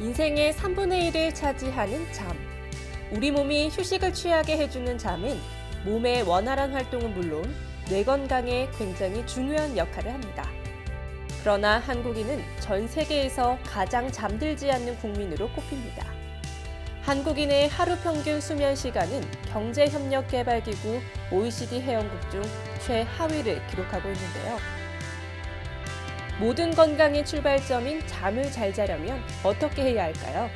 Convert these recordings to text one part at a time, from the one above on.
인생의 3분의 1을 차지하는 잠. 우리 몸이 휴식을 취하게 해주는 잠은 몸의 원활한 활동은 물론 뇌 건강에 굉장히 중요한 역할을 합니다. 그러나 한국인은 전 세계에서 가장 잠들지 않는 국민으로 꼽힙니다. 한국인의 하루 평균 수면 시간은 경제협력개발기구 OECD 회원국 중 최하위를 기록하고 있는데요. 모든 건강의 출발점인 잠을 잘 자려면 어떻게 해야 할까요?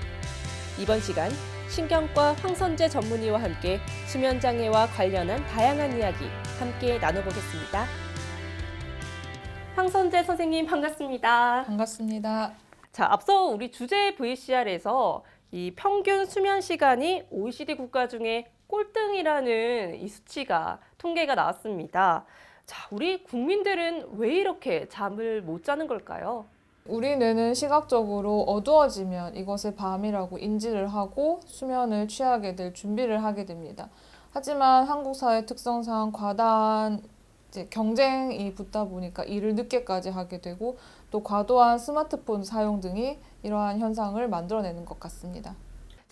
이번 시간 신경과 황선재 전문의와 함께 수면 장애와 관련한 다양한 이야기 함께 나눠보겠습니다. 황선재 선생님 반갑습니다. 반갑습니다. 자, 앞서 우리 주제 VCR에서 이 평균 수면 시간이 OECD 국가 중에 꼴등이라는 이 수치가 통계가 나왔습니다. 자, 우리 국민들은 왜 이렇게 잠을 못 자는 걸까요? 우리 뇌는 시각적으로 어두워지면 이것을 밤이라고 인지를 하고 수면을 취하게 될 준비를 하게 됩니다. 하지만 한국 사회 특성상 과다한 경쟁이 붙다 보니까 일을 늦게까지 하게 되고 또 과도한 스마트폰 사용 등이 이러한 현상을 만들어내는 것 같습니다.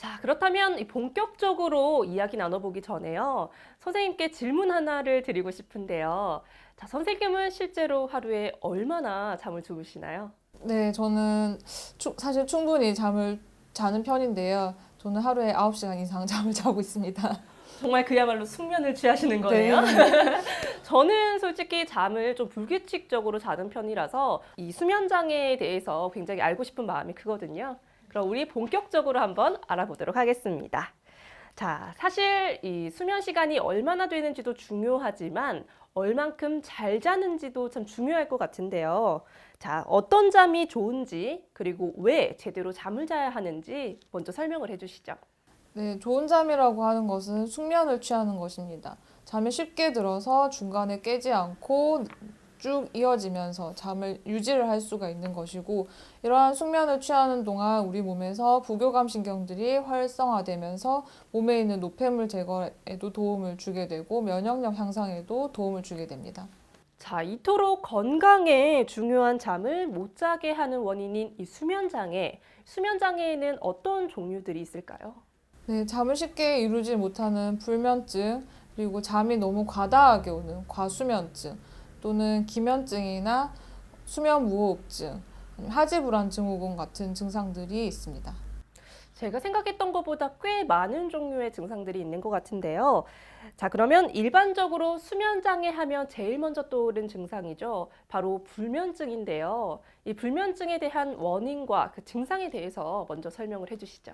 자, 그렇다면 이 본격적으로 이야기 나눠보기 전에요. 선생님께 질문 하나를 드리고 싶은데요. 자, 선생님은 실제로 하루에 얼마나 잠을 주무시나요? 네, 저는 추- 사실 충분히 잠을 자는 편인데요. 저는 하루에 9시간 이상 잠을 자고 있습니다. 정말 그야말로 숙면을 취하시는 거네요. 저는 솔직히 잠을 좀 불규칙적으로 자는 편이라서 이 수면 장애에 대해서 굉장히 알고 싶은 마음이 크거든요. 그럼 우리 본격적으로 한번 알아보도록 하겠습니다. 자, 사실 이 수면 시간이 얼마나 되는지도 중요하지만 얼만큼 잘 자는지도 참 중요할 것 같은데요. 자, 어떤 잠이 좋은지 그리고 왜 제대로 잠을 자야 하는지 먼저 설명을 해주시죠. 네, 좋은 잠이라고 하는 것은 숙면을 취하는 것입니다. 잠이 쉽게 들어서 중간에 깨지 않고 쭉 이어지면서 잠을 유지를 할 수가 있는 것이고, 이러한 숙면을 취하는 동안 우리 몸에서 부교감 신경들이 활성화되면서 몸에 있는 노폐물 제거에도 도움을 주게 되고, 면역력 향상에도 도움을 주게 됩니다. 자, 이토록 건강에 중요한 잠을 못 자게 하는 원인인 이 수면 장애. 수면 장애에는 어떤 종류들이 있을까요? 네, 잠을 쉽게 이루지 못하는 불면증, 그리고 잠이 너무 과다하게 오는 과수면증, 또는 기면증이나 수면 무호흡증, 하지불안 증후군 같은 증상들이 있습니다. 제가 생각했던 것보다 꽤 많은 종류의 증상들이 있는 것 같은데요. 자, 그러면 일반적으로 수면 장애 하면 제일 먼저 떠오른 증상이죠. 바로 불면증인데요. 이 불면증에 대한 원인과 그 증상에 대해서 먼저 설명을 해주시죠.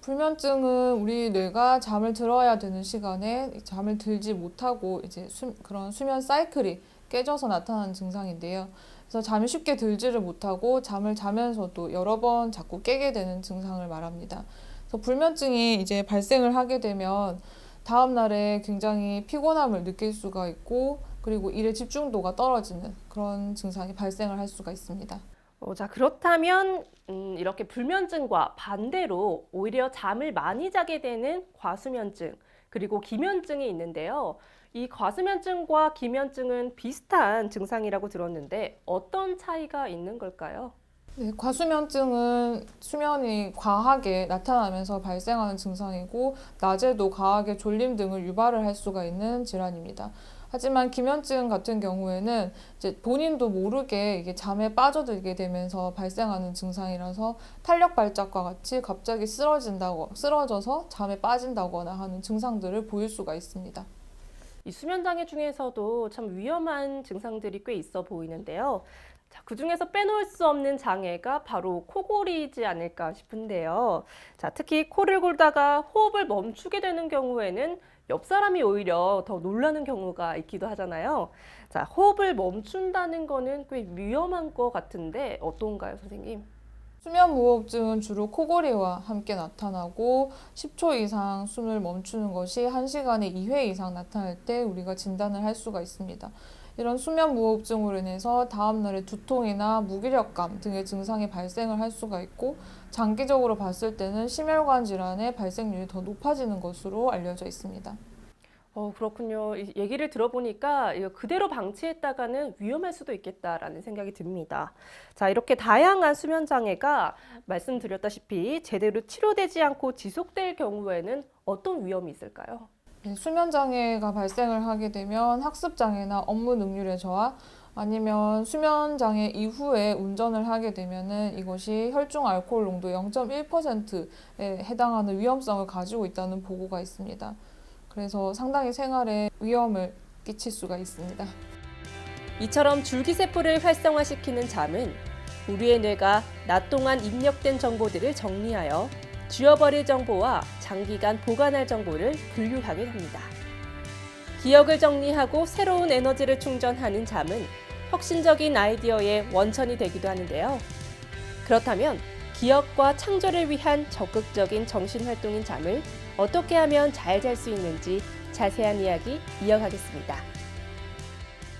불면증은 우리 뇌가 잠을 들어야 되는 시간에 잠을 들지 못하고 이제 수, 그런 수면 사이클이 깨져서 나타나는 증상인데요. 그래서 잠이 쉽게 들지를 못하고 잠을 자면서도 여러 번 자꾸 깨게 되는 증상을 말합니다. 그래서 불면증이 이제 발생을 하게 되면 다음 날에 굉장히 피곤함을 느낄 수가 있고 그리고 일의 집중도가 떨어지는 그런 증상이 발생을 할 수가 있습니다. 어, 자, 그렇다면 음, 이렇게 불면증과 반대로 오히려 잠을 많이 자게 되는 과수면증 그리고 기면증이 있는데요. 이 과수면증과 기면증은 비슷한 증상이라고 들었는데 어떤 차이가 있는 걸까요? 네, 과수면증은 수면이 과하게 나타나면서 발생하는 증상이고, 낮에도 과하게 졸림 등을 유발을 할 수가 있는 질환입니다. 하지만 기면증 같은 경우에는 이제 본인도 모르게 이게 잠에 빠져들게 되면서 발생하는 증상이라서 탄력 발작과 같이 갑자기 쓰러진다고, 쓰러져서 잠에 빠진다거나 하는 증상들을 보일 수가 있습니다. 이 수면 장애 중에서도 참 위험한 증상들이 꽤 있어 보이는데요. 자, 그 중에서 빼놓을 수 없는 장애가 바로 코골이지 않을까 싶은데요. 자, 특히 코를 골다가 호흡을 멈추게 되는 경우에는 옆 사람이 오히려 더 놀라는 경우가 있기도 하잖아요. 자, 호흡을 멈춘다는 거는 꽤 위험한 것 같은데 어떤가요, 선생님? 수면 무호흡증은 주로 코골이와 함께 나타나고 10초 이상 숨을 멈추는 것이 1시간에 2회 이상 나타날 때 우리가 진단을 할 수가 있습니다. 이런 수면 무호흡증으로 인해서 다음날에 두통이나 무기력감 등의 증상이 발생을 할 수가 있고 장기적으로 봤을 때는 심혈관 질환의 발생률이 더 높아지는 것으로 알려져 있습니다. 어, 그렇군요. 이 얘기를 들어보니까 이거 그대로 방치했다가는 위험할 수도 있겠다라는 생각이 듭니다. 자, 이렇게 다양한 수면 장애가 말씀드렸다시피 제대로 치료되지 않고 지속될 경우에는 어떤 위험이 있을까요? 네, 수면 장애가 발생을 하게 되면 학습 장애나 업무 능률의 저하 아니면 수면 장애 이후에 운전을 하게 되면은 이것이 혈중 알코올 농도 0.1%에 해당하는 위험성을 가지고 있다는 보고가 있습니다. 그래서 상당히 생활에 위험을 끼칠 수가 있습니다. 이처럼 줄기세포를 활성화시키는 잠은 우리의 뇌가 낮 동안 입력된 정보들을 정리하여 지워버릴 정보와 장기간 보관할 정보를 분류하게 합니다. 기억을 정리하고 새로운 에너지를 충전하는 잠은 혁신적인 아이디어의 원천이 되기도 하는데요. 그렇다면 기억과 창조를 위한 적극적인 정신활동인 잠을 어떻게 하면 잘 잘 수 있는지 자세한 이야기 이어가겠습니다.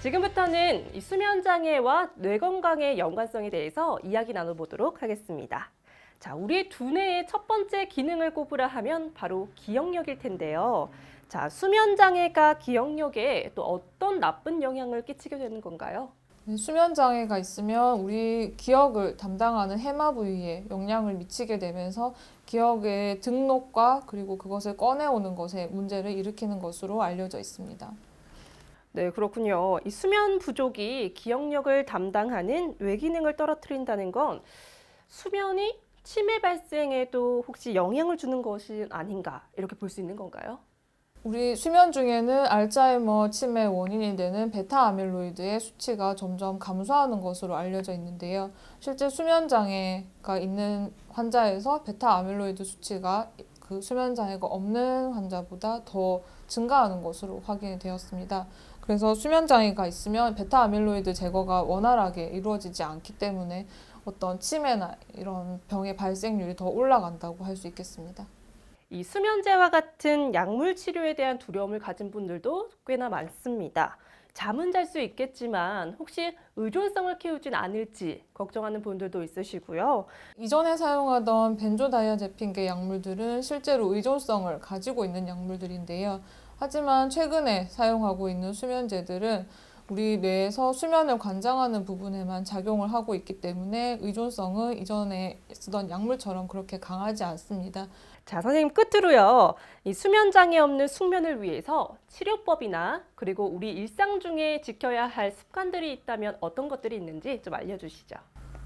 지금부터는 이 수면 장애와 뇌 건강의 연관성에 대해서 이야기 나눠보도록 하겠습니다. 자, 우리 두뇌의 첫 번째 기능을 꼽으라 하면 바로 기억력일 텐데요. 자, 수면 장애가 기억력에 또 어떤 나쁜 영향을 끼치게 되는 건가요? 네, 수면 장애가 있으면 우리 기억을 담당하는 해마 부위에 영향을 미치게 되면서 기억의 등록과 그리고 그것을 꺼내오는 것에 문제를 일으키는 것으로 알려져 있습니다. 네, 그렇군요. 이 수면 부족이 기억력을 담당하는 뇌 기능을 떨어뜨린다는 건 수면이 치매 발생에도 혹시 영향을 주는 것이 아닌가 이렇게 볼 수 있는 건가요? 우리 수면 중에는 알츠하이머 치매 원인이 되는 베타 아밀로이드의 수치가 점점 감소하는 것으로 알려져 있는데요. 실제 수면 장애가 있는 환자에서 베타 아밀로이드 수치가 그 수면 장애가 없는 환자보다 더 증가하는 것으로 확인이 되었습니다. 그래서 수면 장애가 있으면 베타 아밀로이드 제거가 원활하게 이루어지지 않기 때문에 어떤 치매나 이런 병의 발생률이 더 올라간다고 할 수 있겠습니다. 이 수면제와 같은 약물 치료에 대한 두려움을 가진 분들도 꽤나 많습니다. 잠은 잘 수 있겠지만 혹시 의존성을 키우진 않을지 걱정하는 분들도 있으시고요. 이전에 사용하던 벤조다이아제핀계 약물들은 실제로 의존성을 가지고 있는 약물들인데요. 하지만 최근에 사용하고 있는 수면제들은 우리 뇌에서 수면을 관장하는 부분에만 작용을 하고 있기 때문에 의존성은 이전에 쓰던 약물처럼 그렇게 강하지 않습니다. 자, 선생님 끝으로요. 이 수면 장애 없는 숙면을 위해서 치료법이나 그리고 우리 일상 중에 지켜야 할 습관들이 있다면 어떤 것들이 있는지 좀 알려 주시죠.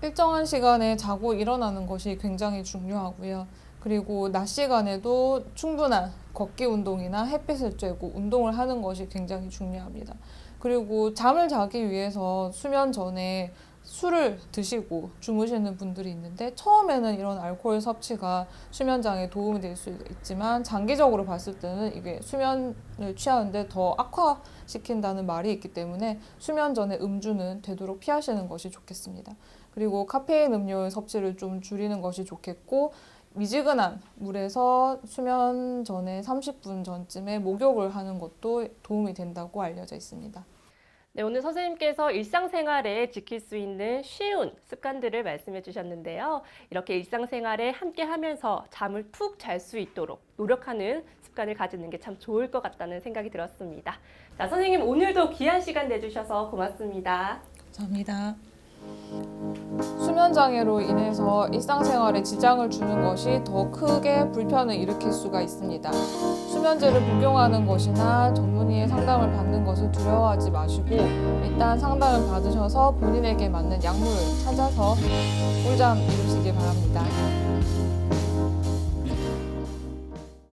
일정한 시간에 자고 일어나는 것이 굉장히 중요하고요. 그리고 낮 시간에도 충분한 걷기 운동이나 햇빛을 쬐고 운동을 하는 것이 굉장히 중요합니다. 그리고 잠을 자기 위해서 수면 전에 술을 드시고 주무시는 분들이 있는데 처음에는 이런 알코올 섭취가 수면 장애에 도움이 될 수 있지만 장기적으로 봤을 때는 이게 수면을 취하는데 더 악화시킨다는 말이 있기 때문에 수면 전에 음주는 되도록 피하시는 것이 좋겠습니다. 그리고 카페인 음료의 섭취를 좀 줄이는 것이 좋겠고 미지근한 물에서 수면 전에 30분 전쯤에 목욕을 하는 것도 도움이 된다고 알려져 있습니다. 네, 오늘 선생님께서 일상생활에 지킬 수 있는 쉬운 습관들을 말씀해 주셨는데요. 이렇게 일상생활에 함께 하면서 잠을 푹 잘 수 있도록 노력하는 습관을 가지는 게 참 좋을 것 같다는 생각이 들었습니다. 자, 선생님 오늘도 귀한 시간 내주셔서 고맙습니다. 감사합니다. 수면 장애로 인해서 일상생활에 지장을 주는 것이 더 크게 불편을 일으킬 수가 있습니다. 수면제를 복용하는 것이나 전문의의 상담을 받는 것을 두려워하지 마시고 일단 상담을 받으셔서 본인에게 맞는 약물을 찾아서 꿀잠 이루시기 바랍니다.